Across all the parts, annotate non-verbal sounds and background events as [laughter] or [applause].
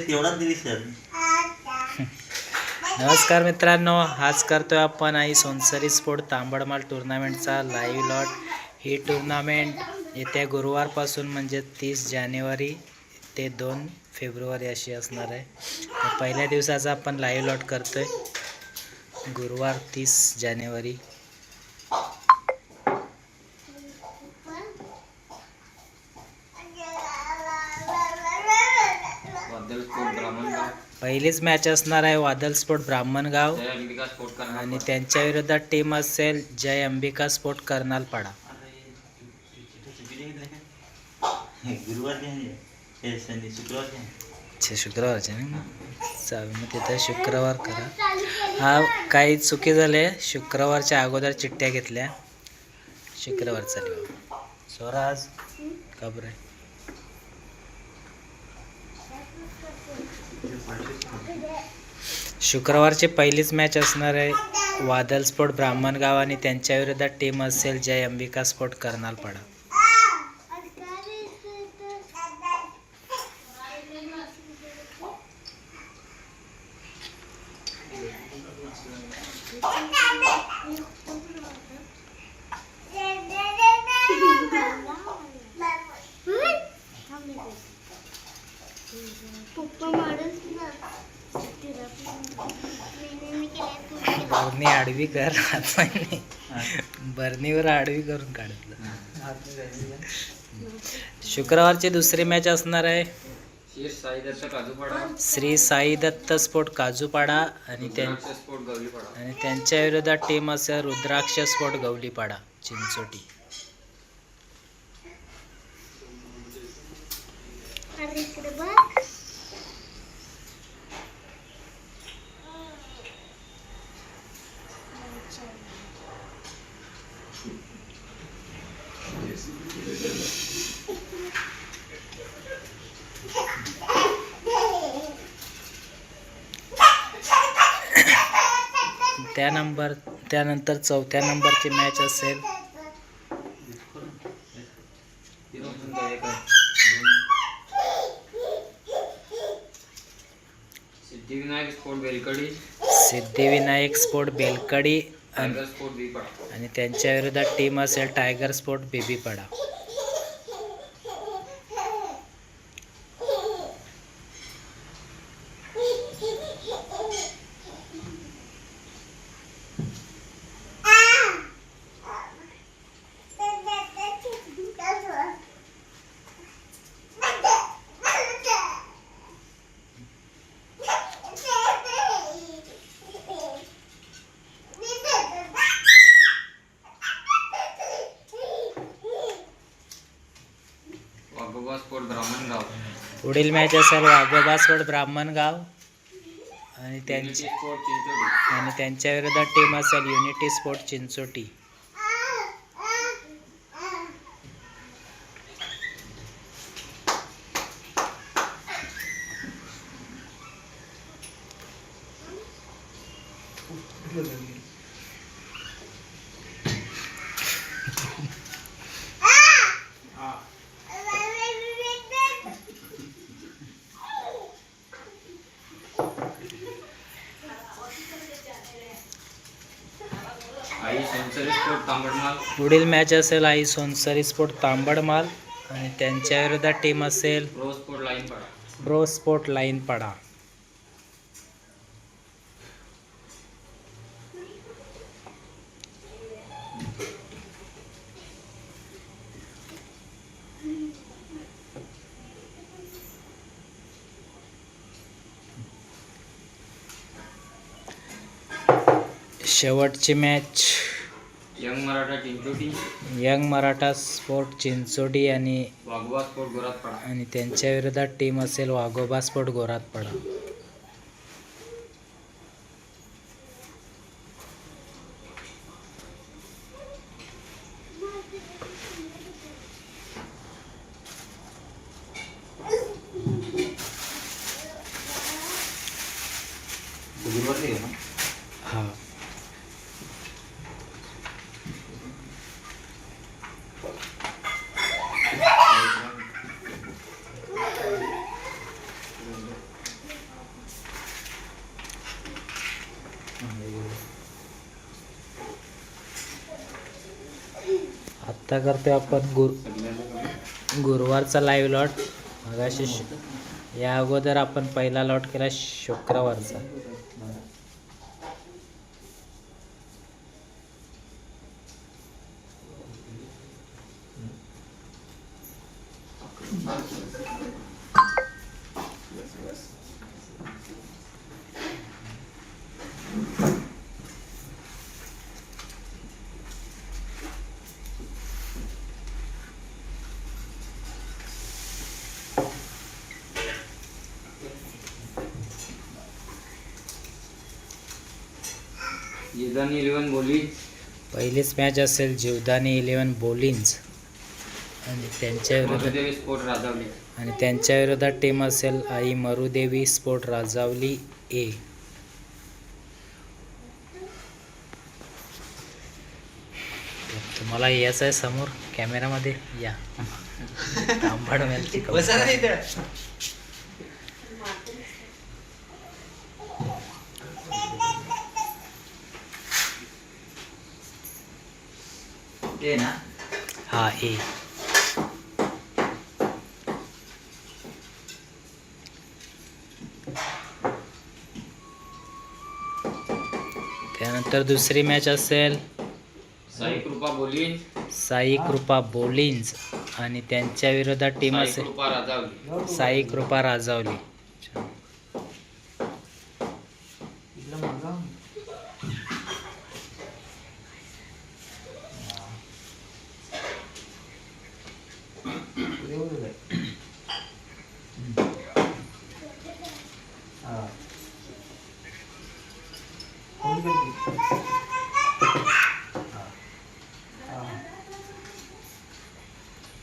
[laughs] नमस्कार मित्रांनो आज करतोय आपण आई सोनसरी स्पोर्ट तांबडमाल टुर्नामेंटचा लाईव्ह लॉट ही टुर्नामेंट येत्या गुरुवारपासून म्हणजे तीस जानेवारी ते दोन फेब्रुवारी अशी असणार आहे. पहिल्या दिवसाचा आपण लाईव्ह लॉट करतोय. गुरुवार तीस जानेवारी वादळ स्पोर्ट ब्राह्मणगाव पहिलीच मॅच असणार आहे वादल स्पोर्ट ब्राह्मणगाव. आणि त्यांच्या विरोधात टीम असेल जय अंबिका स्पोर्ट कर्नालपाडा गुरुवार हे शनी शुक्रवार अच्छा शुक्रवारचे ना? चालेल मग तिथं शुक्रवार करा. हा काही चुकी झाले. शुक्रवारच्या अगोदर चिठ्ठ्या घेतल्या. शुक्रवार चालू. स्वराज. कबर आहे शुक्रवारची पहिलीच मॅच असणार आहे. वादल स्पोर्ट ब्राह्मणगाव आणि त्यांच्याविरोधात टीम असेल. जय अंबिका स्पोर्ट कर्नालपाडा पडा. आडवी कर हाताने बरणीवर आडवी करून काढतलं शुक्रवारची दुसरी मॅच असणार आहे. शीर साई दत्त स्पोर्ट काजूपाडा आणि आणि त्यांच्या विरोधात टीम असेल रुद्राक्ष स्पोर्ट गवलीपाडा चिंचोटी. त्या नंबर त्यानंतर चौथ्या नंबरची मॅच असेल. सिद्धिविनायक स्पोर्ट बेलकडी. सिद्धिविनायक स्पोर्ट बेलकडी आणि टायगर स्पोर्ट बीपाडा आणि त्यांच्या विरोधात टीम असेल टायगर स्पोर्ट बेबीपाडा पुढील मॅच असेल वाघोबा स्पोर्ट ब्राह्मणगाव आणि त्यांची आणि त्यांच्या विरोधात टीम असेल unity sport Chinchoti Aai Sansari sport Tambadmal. पुढील मॅच असेल आई सोनसरी स्पोर्ट तांबडमाल आणि त्यांच्या विरोधात टीम असेल sport bro sport line Pada. शेवटची match young Maratha Chinchoti. Young Maratha sport Chinchoti आणि वाघोबा स्पोर्ट गोरातपाडा आणि त्यांच्या विरोधात टीम असेल वाघोबा स्पोर्ट गोरातपाडा गुरुवार हा आत्ता करतोय आपण. गुर गुरुवारचा लाईव्ह लॉट मगाशी या अगोदर आपण पहिला लॉट केला शुक्रवारचा. जिदानी इलेव्हन बोली पहिलीच मॅच असेल जीवदानी इलेवन बोलिन्स आणि त्यांच्या विरोधात स्पोर्ट राजावली. आणि त्यांच्या विरोधात टीम असेल आई मरुदेवी स्पोर्ट राजावली ए. तुम्हाला यायचं आहे समोर कॅमेरामध्ये या. [laughs] मॅचची ना. हा ए. त्यानंतर दुसरी मॅच असेल. साई कृपा बोली साई कृपा बोलिन्स आणि त्यांच्या विरोधात टीम साई असेल. कृपा राजावली. साई कृपा राजावली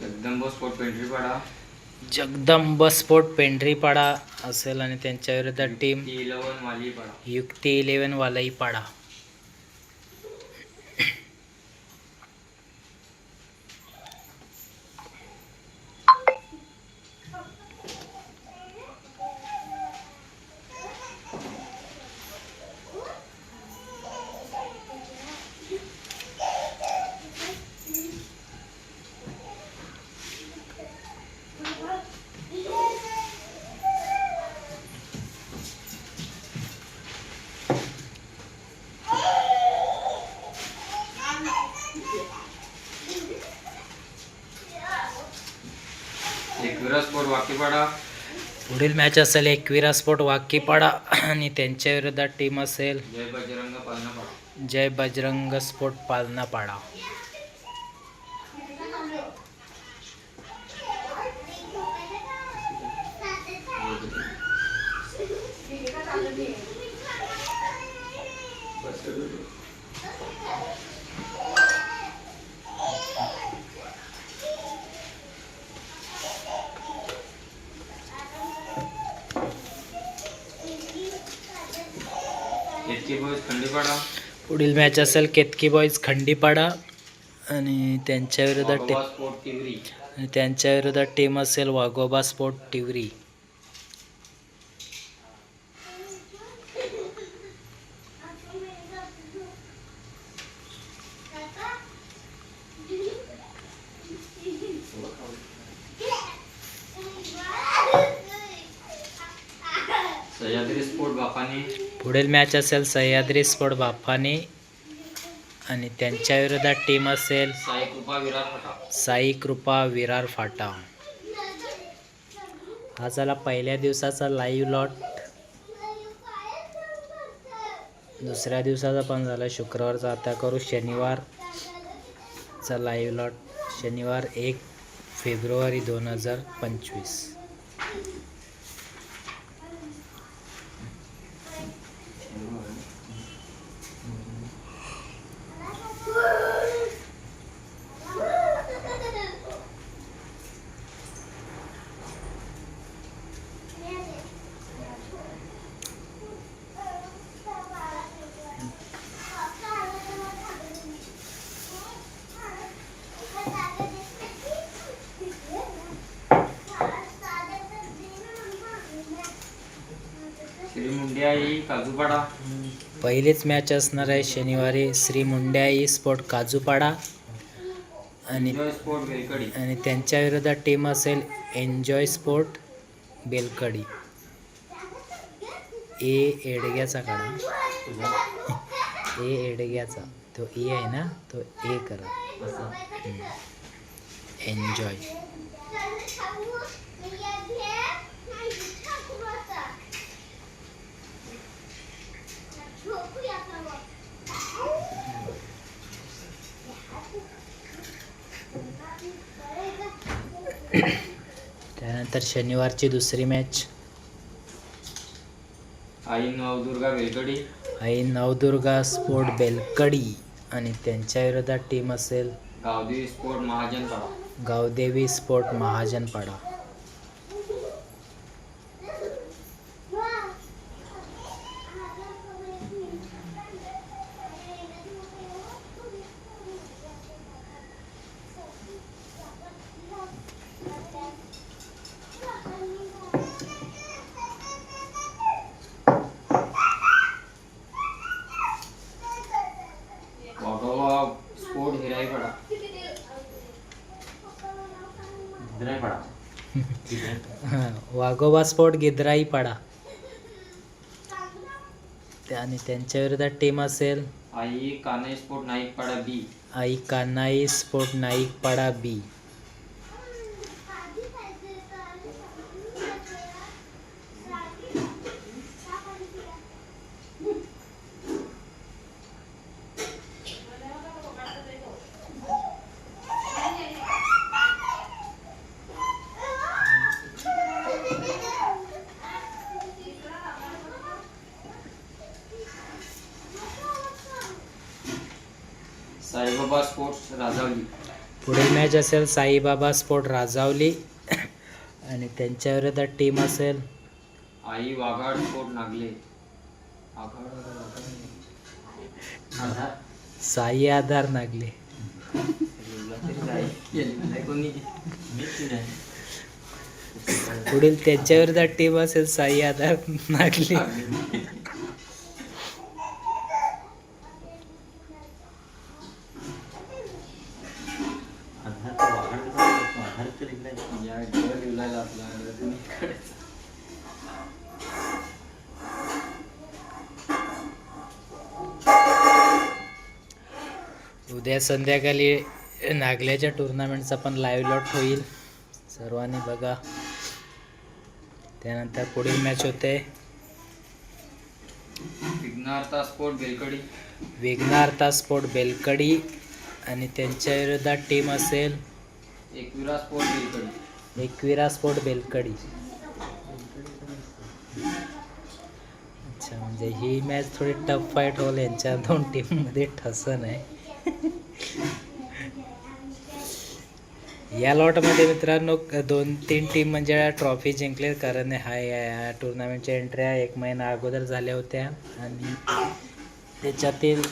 जगदंब स्पोर्ट पेंढरीपाडा. जगदंब स्पोर्ट पेंढरीपाडा असेल आणि त्यांच्या विरोधात team eleven Malipada Yukti eleven Walaipada Ekvira sport Wakipada. पुढील मॅच असेल एकविरा स्पोर्ट वाकीपाडा. आणि त्यांच्या विरोधात टीम असेल Jai Bajrang Palnapada. Jai Bajrang sport Palnapada. HK boys Khandipada. पुढील मॅच असेल केतकी बॉईज खंडीपाडा. आणि त्यांच्या विरोधात टी वाघोबा स्पोर्ट तिवरी आणि त्यांच्या विरोधात टीम असेल वाघोबा स्पोर्ट टिवरी सह्याद्री स्पोर्ट बापानी पुढील मॅच असेल सह्याद्री स्पोर्ट बाफाने आणि त्यांच्या विरोधात टीम असेल साई कृपा विरार साई कृपा विरार फाटा. हा झाला पहिल्या दिवसाचा लाईव्ह लॉट दुसऱ्या दिवसाचा पण झाला. शुक्रवारचा आता करू शनिवारचा लाईव्ह लॉट शनिवार एक फेब्रुवारी दोन हजार पंचवीस श्री मुंडियाई काजूपाडा. पहिलीच मॅच असणार आहे शनिवारी श्री मुंड्याई स्पोर्ट काजूपाडा. आणि स्पोर्ट वेलकडी आणि त्यांच्या विरोधात टीम असेल एन्जॉय स्पोर्ट बेलकडी. ए एडग्याचा काढा. ए एडग्याचा तो ए आहे ना? तो ए करा. एन्जॉय त्यानंतर शनिवारची दुसरी मॅच आई नवदुर्गा वेलकडी. आई नवदुर्गा स्पोर्ट बेलकडी आणि त्यांच्या विरोधात टीम असेल Gavdevi sport Mahajanpada. Gavdevi sport Mahajanpada Waghoba Hiraipada Waghoba sport Gidrai Pada ते- आणि त्यांच्या विरोधात टीम असेल. Aai Kanhe sport Naikpada B Aai Kanai sport Naik Pada B Saibaba sports राजावली. पुढील मॅच असेल साईबाबा स्पोर्ट राजावली. आणि त्यांच्या विरोधात टीम असेल. आई वाघाड स्पोर्ट नागले. साई आधार नागले. [laughs] पुढील त्यांच्या विरोधात टीम असेल साई आधार नागले. संध्याकाळी नागल्याच्या टुर्नामेंटचा पण लाईव्ह लॉट होईल. सर्वांनी बघा. त्यानंतर पुढील मॅच होते. विघ्नार्था स्पोर्ट बेलकडी. विघ्नार्था स्पोर्ट बेलकडी आणि त्यांच्या विरोधात टीम असेल. एकविरा स्पोर्ट बेलकडी. एकविरा स्पोर्ट बेलकडी. अच्छा म्हणजे ही मॅच थोडी टफ फाईट होईल. यांच्या दोन टीममध्ये ठसन आहे. या लॉटमध्ये मित्रांनो दोन तीन टीम म्हणजे ट्रॉफी जिंकले. कारण हा या टुर्नामेंटच्या एंट्र्या एक महिना अगोदर झाल्या होत्या. आणि त्याच्यातील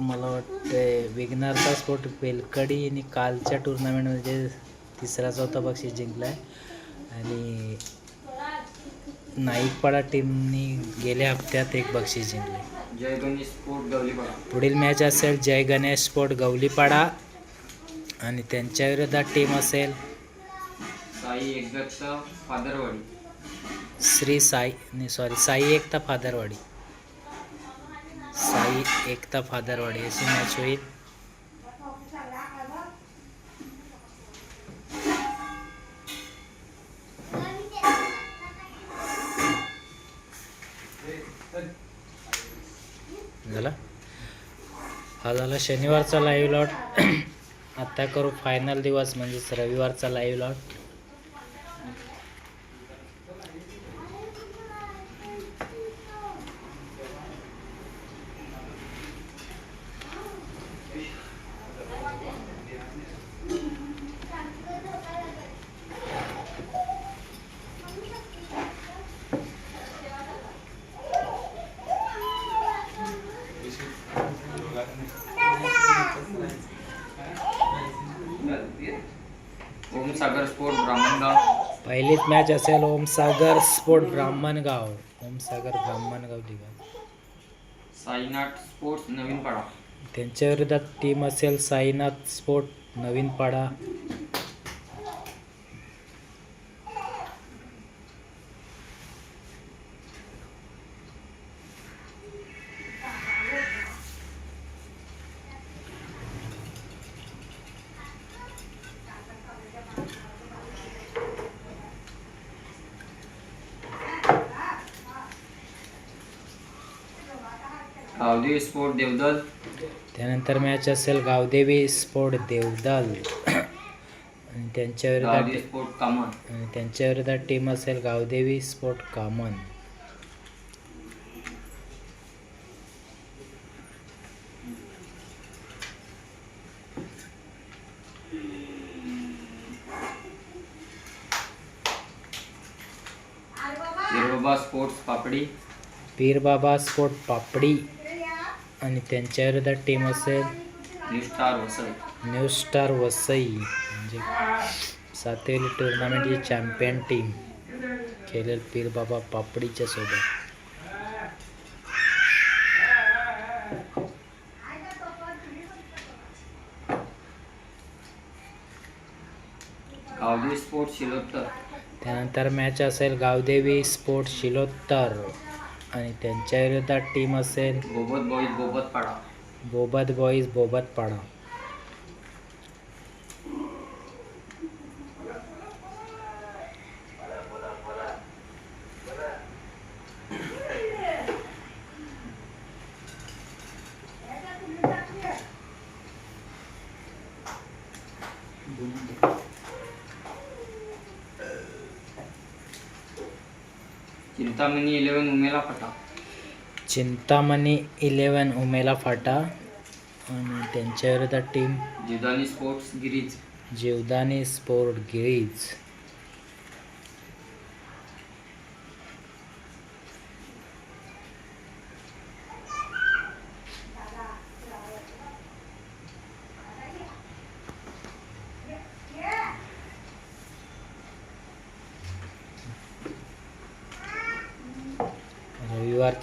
मला वाटतं विघ्नार्था स्पोर्ट बेलकडी यांनी कालच्या टुर्नामेंटमध्ये तिसरा चौथा बक्षीस जिंकला आहे आणि नाईकपाडा टीमनी गेल्या हप्त्यात एक बक्षीस जिंकले. जय गणेश स्पोर्ट गवलीपाडा. पुढील मॅच असेल जय गणेश स्पोर्ट गवलीपाडा. आणि त्यांच्या विरोधात टीम असेल. साई एकदत्त फादरवाडी. श्री साई नाही सॉरी साई एकता फादरवाडी. साई एकता फादरवाडी अशी मॅच होईल. झाला? हा झाला शनिवारचा लाईव्ह लॉट आता करू फायनल दिवस म्हणजेच रविवारचा live lot Sagar sport Brahmangaon. पहिलीच मॅच असेल ओमसागर स्पोर्ट ब्राह्मणगाव. ओमसागर ब्राह्मणगाव लिगा साईनाथ स्पोर्ट्स नवीन पाडा. त्यांच्या विरोधात टीम असेल साईनाथ स्पोर्ट नवीन पाडा. गावदेवी स्पोर्ट देवदल. त्यानंतर मॅच असेल गावदेवी स्पोर्ट देवदल. आणि त्यांच्या गावदेवी विरोधात स्पोर्ट कामन. आणि त्यांच्या विरोधात टीम असेल Gavdevi sport Kaman. Sports Papdi. Pirbaba sport Papdi. आणि त्यांच्या विरोधात टीम असेल new star Vasai new star Vasai म्हणजे सातवेली टुर्नामेंटची चॅम्पियन टीम खेळेल पीरबाबा पापडीच्या सोबत. गावदेवी स्पोर्ट शिलोत्तर. त्यानंतर मॅच असेल गावदेवी स्पोर्ट शिलोत्तर. आणि त्यांच्या विरोधात टीम असेल. बोबत बॉईज बोबत पाडा. बोबत बॉईज बोबत पाडा. चिंतामणी फटा चिंतामणी इलेवन उमेला फाटा आणि त्यांच्या विरोधात team Jidani sports Giriz. Jivdani sport Giriz.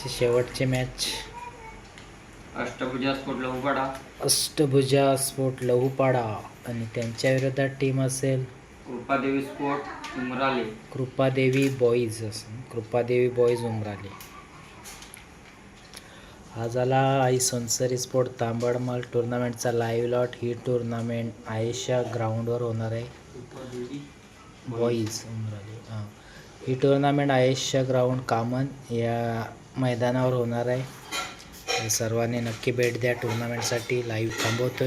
रविवारची शेवटची match Ashtabhuja sport Lahupada Ashtabhuja sport Lahupada आणि त्यांच्या विरोधात टीम असेल. कृपादेवी स्पोर्ट उमराले. कृपादेवी बॉईज असं कृपादेवी बॉईज उमराले. हा झाला आई सोनसरी स्पोर्ट तांबडमाल टुर्नामेंटचा लाईव्ह लॉट ही टुर्नामेंट आयशा ग्राउंडवर होणार आहे. कृपादेवी बॉईज उमराले. हां. ही टुर्नामेंट आयशा ग्राउंड कामन या मैदानावर होणार आहे. सर्वांनी नक्की भेट द्या. टुर्नामेंटसाठी लाईव्ह आहे